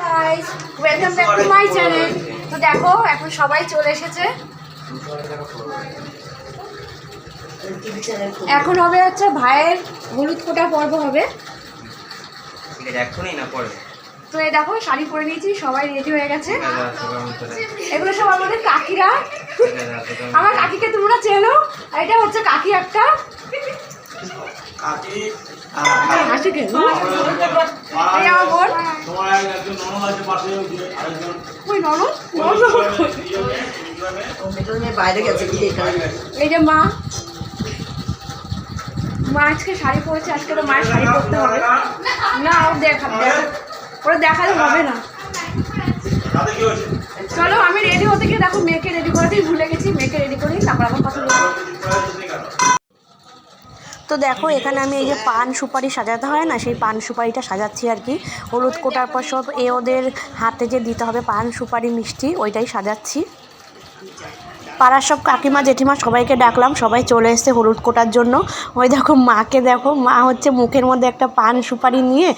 Guys welcome back to my channel তো দেখো এখন সবাই চলে এসেছে। এখন হবে হচ্ছে ভাইয়ের হলুদ ফোটা পর্ব হবে। ঠিক না পরে। তো এই দেখো শাড়ি পরে নিয়েছি সবাই রেডি হয়ে গেছে। রাত্রে গরম করে। এগুলো সব আমাদের কাকিরা। গরম আমার কাকিকে তোমরা চেনো আর এটা হচ্ছে কাকি একটা। এই আমার যে মা মা আজকে শাড়ি পরেছে আজকে তো মায়ের শাড়ি পরতে হবে না ও দেখা ওরা দেখালে হবে না চলো, আমি রেডি হতে গিয়ে দেখো, মেয়েকে রেডি করাতেই ভুলে গেছি, মেয়েকে রেডি করি তারপর আবার কথা বলব। তো দেখো, এখানে আমি এই যে পান সুপারি সাজাতে হয় না, সেই পান সুপারিটা সাজাচ্ছি আর কি। হলুদ কোটার পর সব এ ওদের হাতে যে দিতে হবে পান সুপারি মিষ্টি, ওইটাই সাজাচ্ছি। পাড়ার সব কাকিমা, জেঠিমা সবাইকে ডাকলাম, সবাই চলে এসছে হলুদ কোটার জন্য। ওই দেখো মাকে দেখো, মা হচ্ছে মুখের মধ্যে একটা পান সুপারি নিয়ে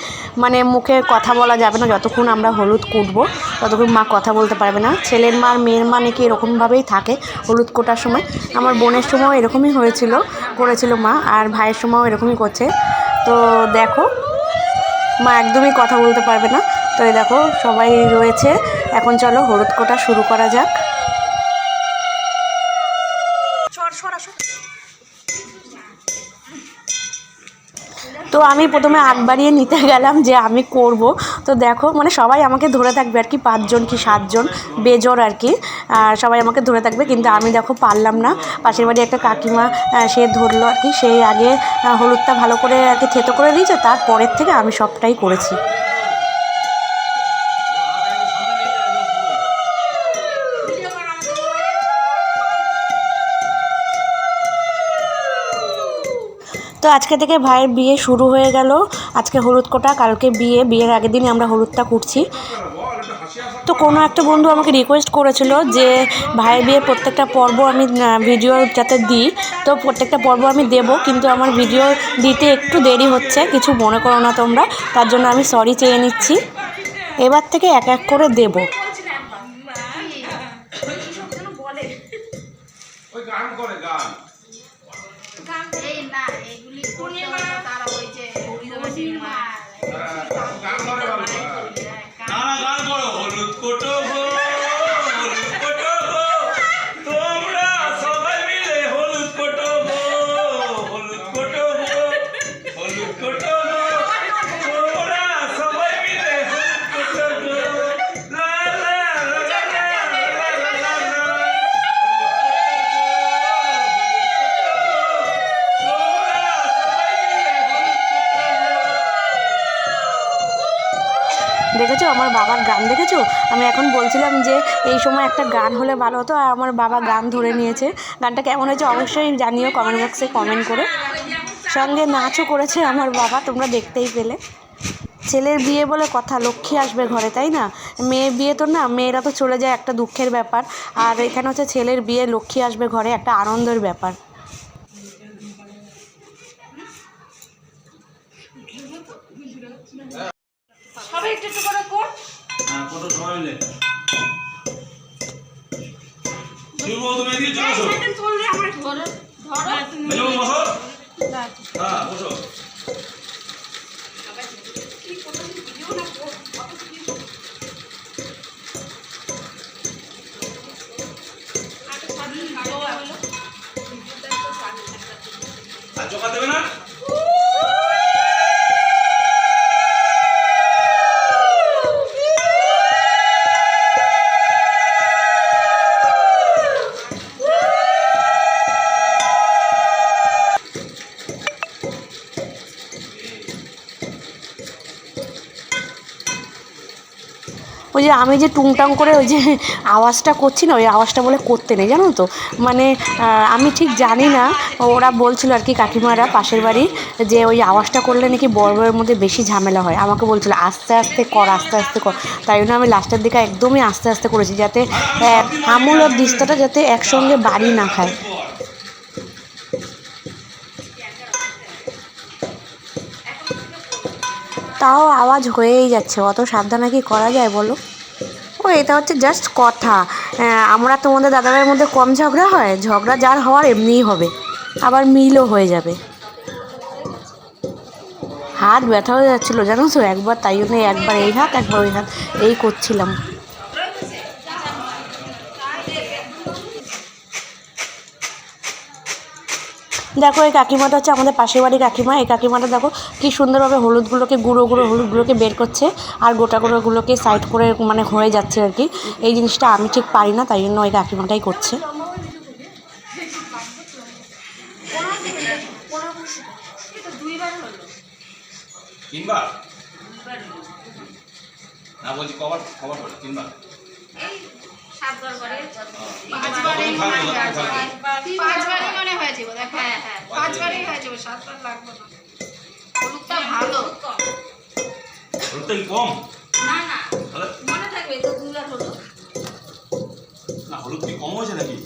মানে মুখে কথা বলা যাবে না, যতক্ষণ আমরা হলুদ কুটবো, ততক্ষণ মা কথা বলতে পারবে না। ছেলের মার মেয়ের মা নাকি এরকমভাবেই থাকে হলুদ কোটার সময়। আমার বোনের সময় এরকমই হয়েছিল, করেছিল মা, আর ভাইয়ের সময়ও এরকমই করছে। তো দেখো, মা একদমই কথা বলতে পারবে না। তো এই দেখো, সবাই রয়েছে। এখন চলো হলুদ কোটা শুরু করা যাক। আমি প্রথমে আগ বাড়িয়ে নিতে গেলাম যে আমি করব। তো দেখো মানে সবাই আমাকে ধরে থাকবে আর কি, পাঁচজন কি সাতজন, বেজর আর কি। আর সবাই আমাকে ধরে থাকবে, কিন্তু আমি দেখো পারলাম না। পাশের বাড়ি একটা কাকিমা সে ধরলো আর কি সেই আগে হলুদটা ভালো করে আর কি থেতো করে দিয়েছে, তারপরের থেকে আমি সবটাই করেছি। তো আজকে থেকে ভাইয়ের বিয়ে শুরু হয়ে গেল। আজকে হলুদ কোটা, কালকে বিয়ে, বিয়ের আগের দিনই আমরা হলুদটা কুটছি তো কোনো একটা বন্ধু আমাকে রিকোয়েস্ট করেছিল যে, ভাইয়ের বিয়ের প্রত্যেকটা পর্ব আমি ভিডিও যাতে দিই। তো প্রত্যেকটা পর্ব আমি দেব, কিন্তু আমার ভিডিও দিতে একটু দেরি হচ্ছে, কিছু মনে করো না তোমরা। তার জন্য আমি সরি চেয়ে নিচ্ছি। এবার থেকে এক এক করে দেবো। দেখেছ? আমার বাবার গান দেখেছ? আমি এখন বলছিলাম যে এই সময় একটা গান হলে ভালো হতো, আর আমার বাবা গান ধরে নিয়েছে। গানটা কেমন হয়েছে অবশ্যই জানিও কমেন্ট বক্সে কমেন্ট করে। সঙ্গে নাচও করেছে আমার বাবা, তোমরা দেখতেই পেলে। ছেলের বিয়ে বলে কথা, লক্ষ্মী আসবে ঘরে, তাই না? মেয়ে বিয়ে তো না, মেয়েরা তো চলে যায়, একটা দুঃখের ব্যাপার। আর এখানে হচ্ছে ছেলের বিয়ে, লক্ষ্মী আসবে ঘরে, একটা আনন্দের ব্যাপার। সবাই একটু একটু করে কর। হ্যাঁ কত সময় মিলে শিবু তুমি এদিকে চলে আসো ধরো ধরো। বসো। হ্যাঁ বসো। আমি যে টুংটাং করে ওই যে আওয়াজটা করছি না, ওই আওয়াজটা বলে করতে নেই, জানো তো? মানে আমি ঠিক জানি না। ওরা বলছিল আর কি কাকিমারা পাশের বাড়ি যে ওই আওয়াজটা করলে নাকি বড় বড়ের মধ্যে বেশি ঝামেলা হয়। আমাকে বলছিল, আস্তে আস্তে কর, আস্তে আস্তে কর। তাই জন্য আমি লাস্টের দিকে একদমই আস্তে আস্তে করেছি যাতে আমুল আর দিস্তাটা যাতে একসঙ্গে বাড়ি না খায়। তাও আওয়াজ হয়েই যাচ্ছে। অত সাবধানে কি করা যায় বলো? এটা হচ্ছে জাস্ট কথা। আমরা তোমাদের দাদাভাইয়ের মধ্যে কম ঝগড়া হয়, ঝগড়া যার হওয়ার এমনিই হবে। আবার মিলও হয়ে যাবে। হাত ব্যথা হয়ে যাচ্ছিল, জানো তো? একবার তাই জন্য একবার এই হাত, একবার ওই হাত। এই করছিলাম। দেখো, এই কাকিমাটা হচ্ছে আমাদের পাশের বাড়ির কাকিমা। এই কাকিমাটা দেখো, কি সুন্দরভাবে হলুদগুলোকে, গুঁড়ো গুঁড়ো হলুদগুলোকে বের করছে আর গোটা গুঁড়োগুলোকে সাইড করে মানে হয়ে যাচ্ছে আর কি। এই জিনিসটা আমি ঠিক পারি না, তাই জন্য ওই কাকিমাটাই করছে। তিনবার? না বলছি কবার কবার করে তিনবার। পাঁচবারই মনে হয় কতক্ষণ থাকবে? পাঁচবারই মনে হয়েছে বোধ হ্যাঁ হ্যাঁ পাঁচবারই হয়েছে সাতবার লাগবে না হলুদটা ভালো। হলুদটা কম? না না। মনে থাকবে তো দুবার হলো না হলুদ কি কম হয়েছে নাকি?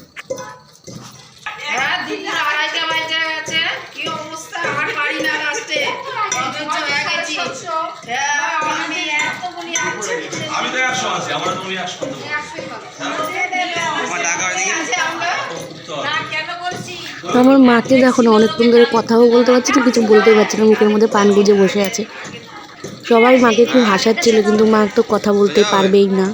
আমার মাকে দেখো না, অনেকক্ষণ ধরে কথাও বলতে পারছি না, কিছু বলতে পারছি না, মুখের মধ্যে পান গুজে বসে আছে। সবাই মাকে খুব হাসাচ্ছিল, কিন্তু মা তো কথা বলতে পারবেই না।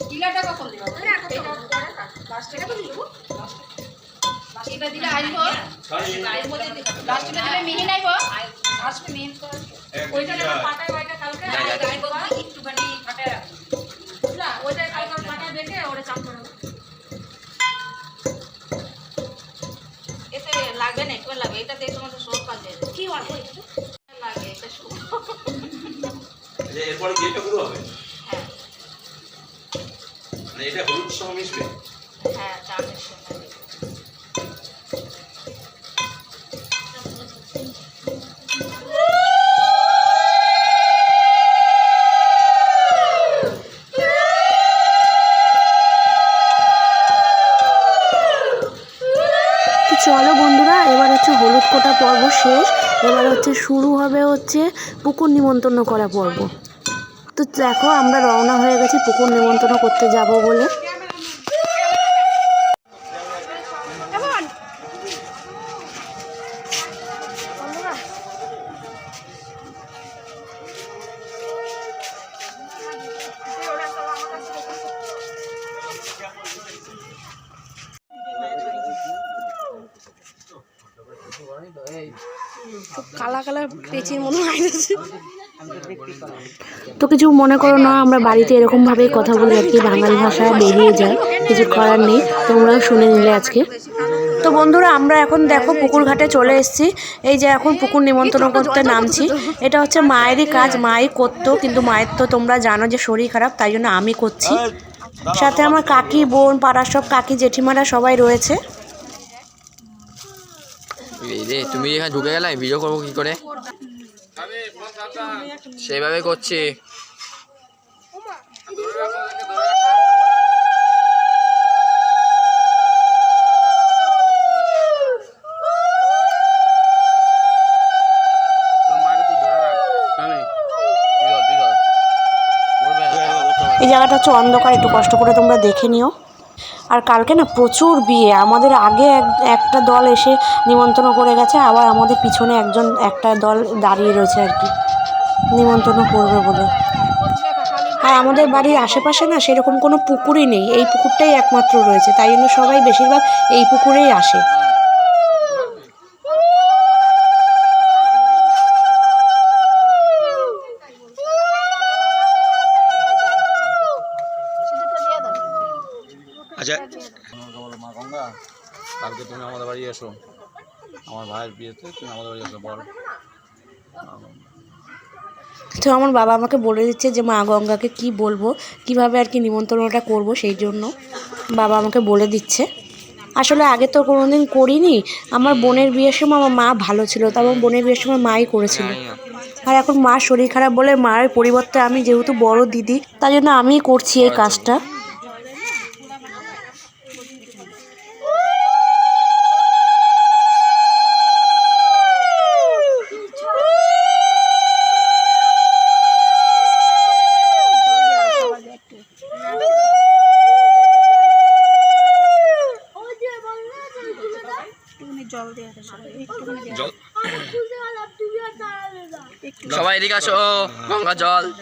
কিলাটা কখন দেবো? লাস্টটা তো দেবো। এটা দিলে আসব লাস্টটা দিলে মিহি নাইব আসবে মিহি ওইটা না পাটায় বাইটা কালকে। একটুখানি পাটায় রাখব বুঝলা? ওইটা কালকে পাটায় বেটে ওটা চাপ করে এতে লাগবে না একটু লাগবে এটা দিয়ে তোমার সব কাজ যাবে কি লাগবে লাগে এটা সব আচ্ছা, এরপরে কি এটা হবে? মানে হলুদ সহ মিশবে? হ্যাঁ চলো বন্ধুরা এবার হচ্ছে হলুদ কোটা পর্ব শেষ। এবার হচ্ছে শুরু হবে হচ্ছে পুকুর নিমন্ত্রণ করা পর্ব। তো দেখো, আমরা রওনা হয়ে গেছি, পুকুর নিমন্ত্রণ করতে যাব বলে। কালা কালার পেঁচির মনে হয় তো কিছু মনে করো না, আমরা বাড়িতে এরকম ভাবে কথা বলি আর কি বাঙালি ভাষা বেরিয়ে যায় কিছু করার নেই, তোমরাও শুনে নিলে আজকে। তো বন্ধুরা, আমরা এখন দেখো পুকুর ঘাটে চলে এসেছি। এই যে এখন পুকুর নিমন্ত্রণ করতে নামছি। এটা হচ্ছে মায়েরই কাজ, মাই করতো, কিন্তু মায়ের তো তোমরা জানো যে শরীর খারাপ, তাই জন্য আমি করছি। সাথে আমার কাকি, বোন, পাড়ার সব কাকি, জেঠিমারা সবাই রয়েছে। তুমি এখানে ঢুকে গেলে ভিডিও করব কি করে? সেইভাবে করছি। এই জায়গাটা হচ্ছে অন্ধকার, একটু কষ্ট করে তোমরা দেখে নিও। আর কালকে না প্রচুর বিয়ে আমাদের আগে এক- একটা দল এসে নিমন্ত্রণ করে গেছে, আবার আমাদের পিছনে একজন, একটা দল দাঁড়িয়ে রয়েছে আর কি। নিমন্ত্রণ করবে বলে। আর আমাদের বাড়ির আশেপাশে না সেরকম কোনো পুকুরই নেই, এই পুকুরটাই একমাত্র রয়েছে, তাই জন্য সবাই বেশিরভাগ এই পুকুরেই আসে আচ্ছা বলো মা গঙ্গা কালকে তুমি এসো আমার ভাইয়ের বিয়েতে তুমি আমাদের বাড়ি এসো বল। তো আমার বাবা আমাকে বলে দিচ্ছে যে মা গঙ্গাকে কি বলব? কীভাবে আর কি নিমন্ত্রণটা করব? সেই জন্য বাবা আমাকে বলে দিচ্ছে। আসলে আগে তো কোনোদিন করিনি। আমার বোনের বিয়ের সময় আমার মা ভালো ছিল তো আমার বোনের বিয়ের সময় মাই করেছিল। আর এখন মা শরীর খারাপ বলে মায়ের পরিবর্তে আমি যেহেতু বড় দিদি তাই জন্য আমিই করছি এই কাজটা। সবাই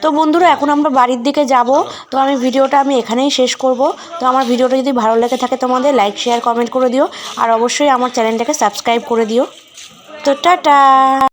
তো বন্ধুরা, এখন আমরা বাড়ির দিকে যাব। তো আমি ভিডিওটা আমি এখানেই শেষ করব। তো আমার ভিডিওটা যদি ভালো লেগে থাকে তোমাদের লাইক শেয়ার কমেন্ট করে দিও। আর অবশ্যই আমার চ্যানেলটাকে সাবস্ক্রাইব করে দিও। তো টাটা!